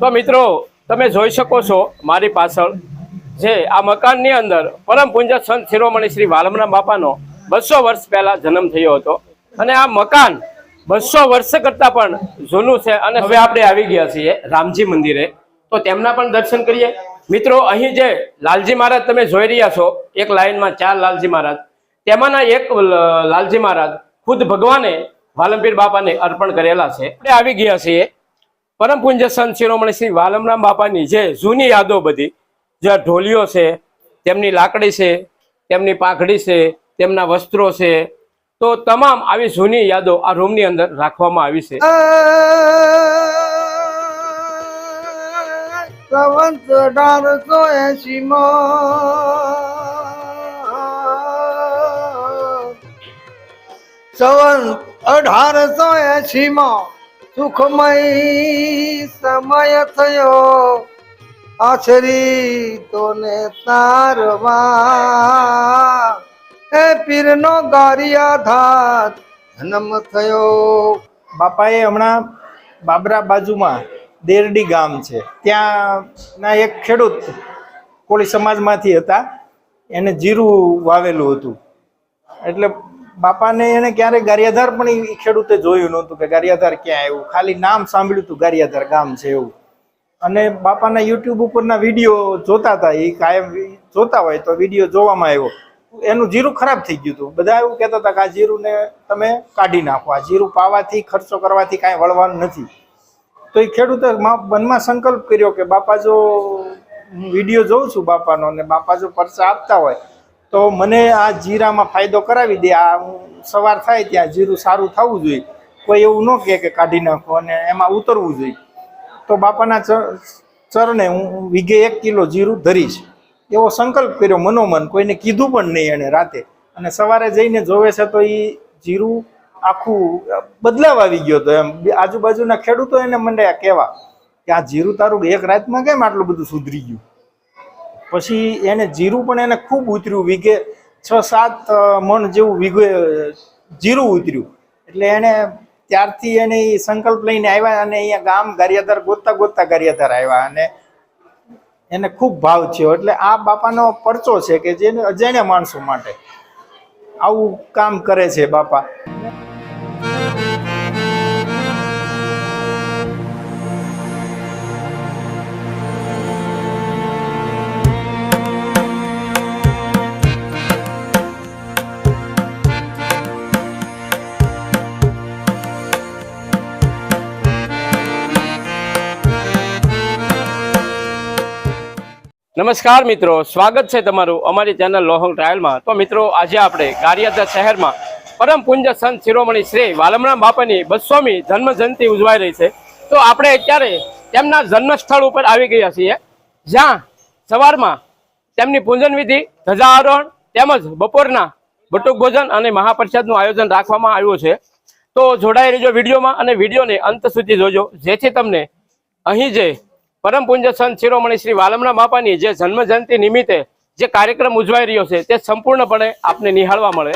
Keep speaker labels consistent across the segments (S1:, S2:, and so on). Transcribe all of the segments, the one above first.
S1: તો મિત્રો, તમે જોઈ શકો છો મારી પાછળ જે આ મકાનની અંદર પરમ પૂંજ સંત શિરોમણી શ્રી વાલમરામ બાપાનો બસો વર્ષ પહેલા જન્મ થયો હતો. અને આ મકાન બસો વર્ષ કરતા પણ જૂનું છે અને હવે આપણે આવી ગયા છીએ રામજી મંદિરે. તો તેમના પણ દર્શન કરીએ. મિત્રો, અહીં જે લાલજી મહારાજ તમે જોઈ રહ્યા છો, એક લાઈનમાં ચાર લાલજી મહારાજ. તેમાંના એક લાલજી મહારાજ ખુદ ભગવાને વાલમપીર બાપાને અર્પણ કરેલા છે. આપણે આવી ગયા છીએ. પરમ પૂજ્ય સંત શિરોમણી શ્રી વાલમરામ બાપાની જે જૂની યાદો બધી, જે ઢોલીઓ છે, તેમની લાકડી છે, તેમની પાઘડી છે, તેમના વસ્ત્રો છે, તો તમામ આવી જૂની યાદો આ રૂમની અંદર રાખવામાં આવી છે.
S2: સંવંત અઢારસો એસી સંવંત અઢારસો એસી માં સુખમય સમય થયો. આશરી તોને તારવા. એ પીરનો ગારિયા ધાત જન્મ થયો.
S3: બાપાએ હમણાં બાબરા બાજુમાં દેરડી ગામ છે. ત્યાંના એક ખેડૂત કોળી સમાજમાંથી હતા. એને જીરું વાવેલું હતું. એટલે બાપાને એને ક્યારેય ગારિયાધાર પણ એ ખેડૂતે જોયું નહોતું કે ગારિયાધાર ક્યાં આવ્યું? ખાલી નામ સાંભળ્યું હતું ગારિયાધાર ગામ છે એવું. અને બાપાના યુટ્યુબ ઉપરના વીડિયો જોતા હતા એ કાયમ જોતા હોય તો વીડિયો જોવામાં આવ્યો. એનું જીરું ખરાબ થઈ ગયું હતું. બધા એવું કહેતા હતા કે આ જીરુંને તમે કાઢી નાખો. આ જીરું પાવાથી, ખર્ચો કરવાથી કાંઈ વળવાનું નથી. તો એ ખેડૂતે મનમાં સંકલ્પ કર્યો કે બાપા જો હું વીડિયો જોઉં છું બાપાનો અને બાપા જો પરચા આપતા હોય તો મને આ જીરામાં ફાયદો કરાવી દે. આ હું સવાર થાય ત્યાં જીરું સારું થવું જોઈએ. કોઈ એવું ન કહે કે કાઢી નાખો અને એમાં ઉતરવું જોઈએ. તો બાપાના ચરણે હું વીઘે એક કિલો જીરું ધરીશ. એવો સંકલ્પ કર્યો મનોમન. કોઈને કીધું પણ નહીં એને રાતે. અને સવારે જઈને જોવે છે તો એ જીરું આખું બદલાવ આવી ગયો હતો એમ. આજુબાજુના ખેડૂતો એને મંડ્યા કહેવા કે આ જીરું તારું એક રાતમાં કેમ આટલું બધું સુધરી ગયું? પછી એને જીરું પણ એને ખૂબ ઉતર્યું, વીઘે છ સાત મણ જેવું વીઘે જીરું ઉતર્યું. એટલે એને ત્યારથી એને એ સંકલ્પ લઈને આવ્યા અને અહીંયા ગામ ગારિયાધાર, ગોતતા ગોતતા ગારિયાધાર આવ્યા અને એને ખૂબ ભાવ થયો. એટલે આ બાપાનો પરચો છે કે જેને અજાણ્યા માણસો માટે. આવું કામ કરે છે બાપા.
S1: નમસ્કાર મિત્રો, સ્વાગત છે તમારું અમારી ચેનલ લોહંગ ટ્રાયલમાં. તો મિત્રો, આજે આપણે ગારિયાધર શહેરમાં પરમ પૂજ્ય સંત શિરોમણી શ્રી વાલમરામ બાપાની બસોમી જન્મ જયંતિ ઉજવાઈ રહી છે. તો આપણે અત્યારે તેમના જન્મ સ્થળ ઉપર આવી ગયા છીએ, જ્યાં સવારમાં તેમની પૂજન વિધિ ધજા આરોહણ તેમજ બપોરના બટુક ભોજન અને મહાપ્રસાદનું આયોજન રાખવામાં આવ્યું છે. તો જોડાઈ રહેજો વિડીયોમાં અને વિડીયોને અંત સુધી જોજો, જેથી તમને અહીં જે પરમ પૂજ્ય સંત શિરોમણી શ્રી વાલમના બાપાની જે જન્મ જયંતિ નિમિત્તે જે કાર્યક્રમ ઉજવાઈ રહ્યો છે તે સંપૂર્ણપણે આપને નિહાળવા મળે.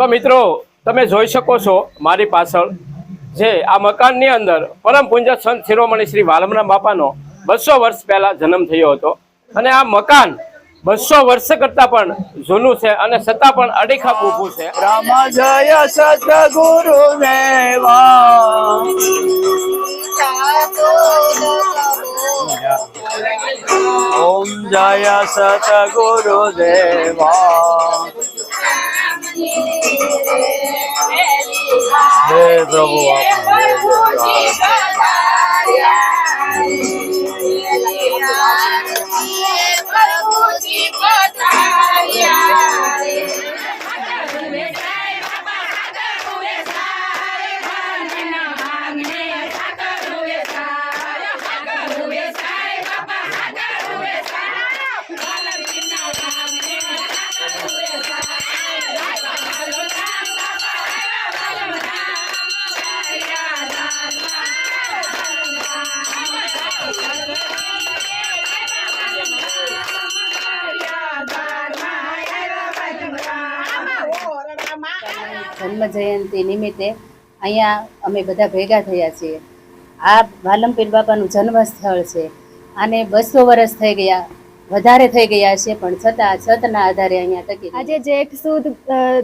S1: તો મિત્રો, તમે જોઈ શકો છો મારી પાછળ જે આ મકાનની અંદર પરમ પૂંજ સંત શિરોમણી શ્રી વાલમરામ બાપાનો બસો વર્ષ પહેલા જન્મ થયો હતો. અને આ મકાન બસો વર્ષ કરતા પણ જૂનું છે અને છતાં પણ અડીખા ઊભું છે.
S3: રામ જય સતગુરુ દેવા ઓમ જય સતગુરુ દેવા
S2: હે
S4: જયંતિ નિમિત્તે અહીંયા અમે બધા ભેગા થયા છીએ. આ વાલમપીર બાપાનું જન્મસ્થળ છે. આને બસો વર્ષ થઈ ગયા, વધારે થઈ ગયા છે, પણ છતાં છતના આધારે અહીંયા ટકી
S5: આજે જેઠ સુદ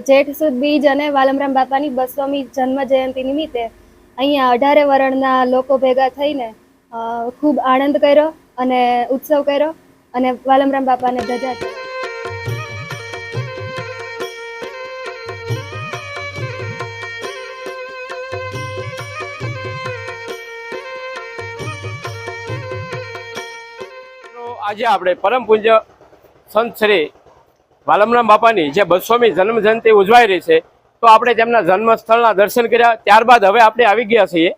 S5: જેઠ સુદ બીજ અને વાલમરામ બાપાની બસોમી જન્મ જયંતિ નિમિત્તે અહીંયા અઢારે વર્ણના લોકો ભેગા થઈને ખૂબ આનંદ કર્યો અને ઉત્સવ કર્યો અને વાલમરામ બાપાને ધજા
S1: આજે આપણે પરમ પૂજ્ય સંત શ્રી વાલમરામ બાપાની જે બસોમી જન્મ ઉજવાઈ રહી છે, તો આપણે તેમના જન્મસ્થળના દર્શન કર્યા. ત્યારબાદ હવે આપણે આવી ગયા છીએ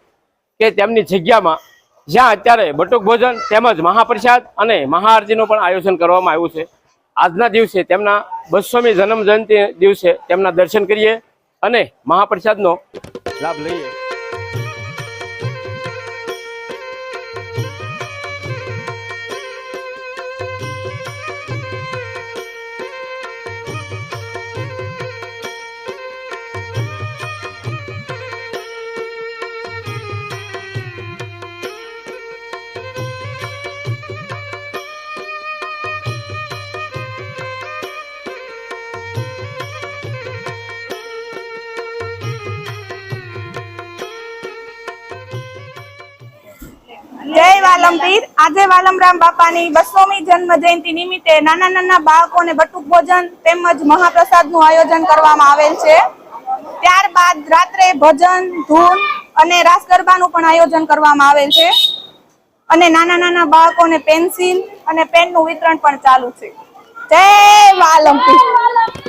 S1: કે તેમની જગ્યામાં જ્યાં અત્યારે બટુક ભોજન તેમજ મહાપ્રસાદ અને મહાઆરતીનું પણ આયોજન કરવામાં આવ્યું છે. આજના દિવસે તેમના બસોમી જન્મ જયંતિ દિવસે તેમના દર્શન કરીએ અને મહાપ્રસાદનો લાભ લઈએ.
S6: જય આજે વાલમરામ બાપાની બસોમી જન્મ જયંતિ નિમિત્તે નાના નાના બાળકોને બટુક ભોજન તેમજ મહાપ્રસાદનું આયોજન કરવામાં આવેલ છે. ત્યારબાદ રાત્રે ભજન, ધૂન અને રાસ ગરબાનું પણ આયોજન કરવામાં આવેલ છે. અને નાના નાના બાળકોને પેન્સિલ અને પેનનું વિતરણ પણ ચાલુ છે. જય વાલમપીર.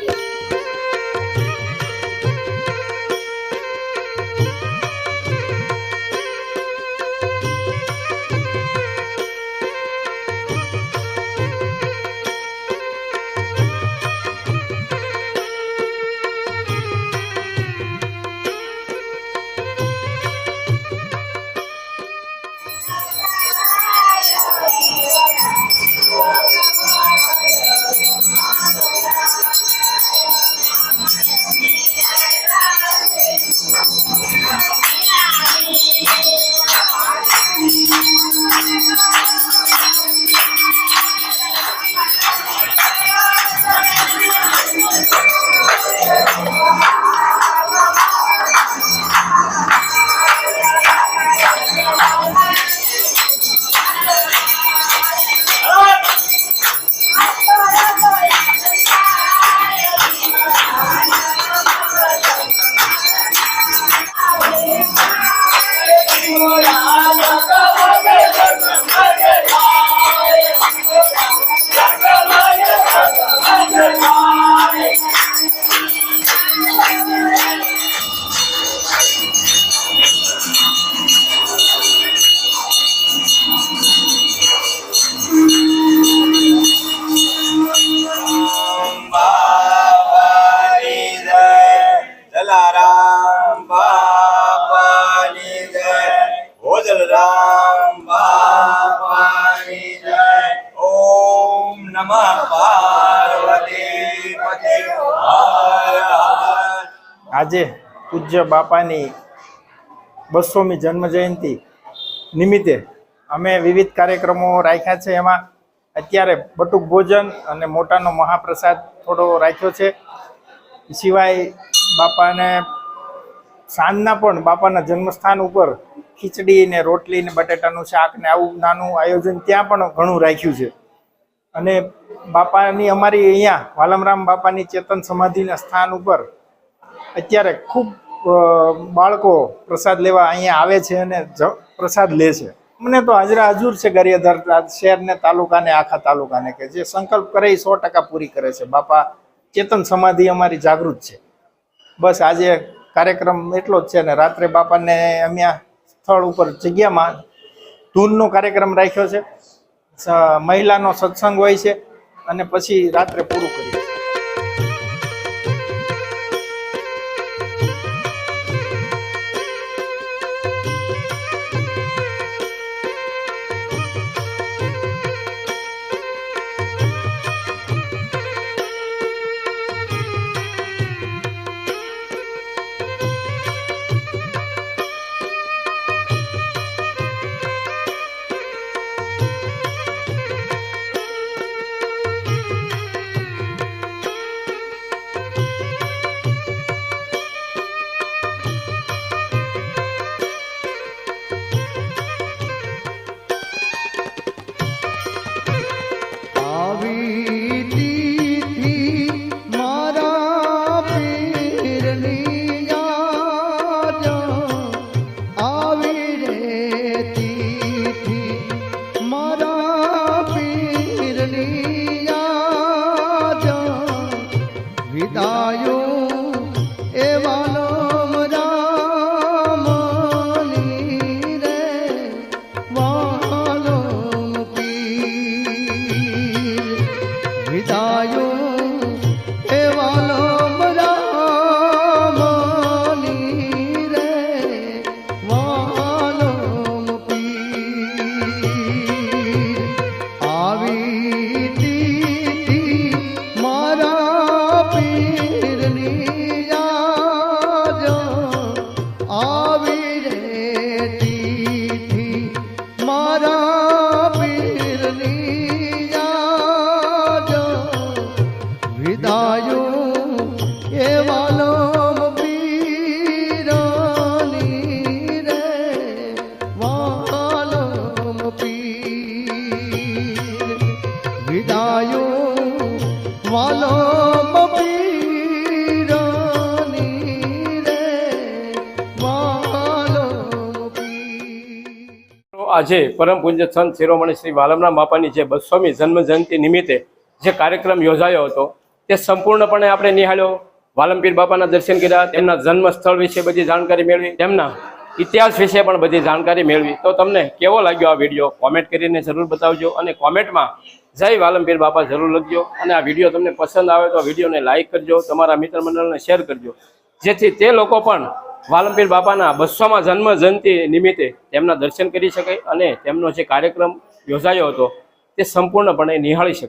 S3: આજે પૂજ્ય બાપાની બસોમી જન્મ જયંતિ નિમિત્તે અમે વિવિધ કાર્યક્રમો રાખ્યા છે. એમાં અત્યારે બટુક ભોજન અને મોટાનો મહાપ્રસાદ થોડો રાખ્યો છે. સિવાય બાપાને સાંજના પણ બાપાના જન્મસ્થાન ઉપર ખીચડી ને રોટલી ને બટેટાનું શાક ને આવું નાનું આયોજન ત્યાં પણ ઘણું રાખ્યું છે. અને બાપાની અમારી અહીંયા વાલમરામ બાપાની ચેતન સમાધિના સ્થાન ઉપર અત્યારે ખૂબ
S7: બાળકો પ્રસાદ લેવા અહીંયા આવે છે અને પ્રસાદ લે છે. મને તો હાજરા હજુર છે ગારિયાધાર શહેરને, તાલુકાને, આખા તાલુકાને કે જે સંકલ્પ કરે એ સો ટકા પૂરી કરે છે. બાપા, ચેતન સમાધિ અમારી જાગૃત છે. બસ આજે કાર્યક્રમ એટલો જ છે ને રાત્રે બાપાને અમે સ્થળ ઉપર જગ્યામાં ધૂનનો કાર્યક્રમ રાખ્યો છે. મહિલાનો સત્સંગ હોય છે અને પછી રાત્રે પૂરું કરીએ.
S1: આજે પરમ પૂજ્ય સંત શિરોમણી શ્રી વાલમરામ બાપાની જે બસોમી જન્મ જયંતિ નિમિત્તે જે કાર્યક્રમ યોજાયો હતો, તે સંપૂર્ણપણે આપણે નિહાળ્યો. વાલમપીર બાપાના દર્શન કર્યા, તેમના જન્મ સ્થળ વિશે બધી જાણકારી મેળવી, તેમના ઇતિહાસ વિશે પણ બધી જાણકારી મેળવી. તો તમને કેવો લાગ્યો આ વીડિયો? કોમેન્ટ કરીને જરૂર બતાવજો અને કોમેન્ટમાં જય વાલમપીર બાપા જરૂર લખજો. અને આ વીડિયો તમને પસંદ આવે તો આ વિડીયોને લાઇક કરજો, તમારા મિત્ર મંડળને શેર કરજો. જેથી તે લોકો પણ વાલમપીર બાપાના બસોમાં જન્મ જયંતિ નિમિત્તે તેમના દર્શન કરી શકે અને તેમનો જે કાર્યક્રમ યોજાયો હતો તે સંપૂર્ણપણે નિહાળી શકે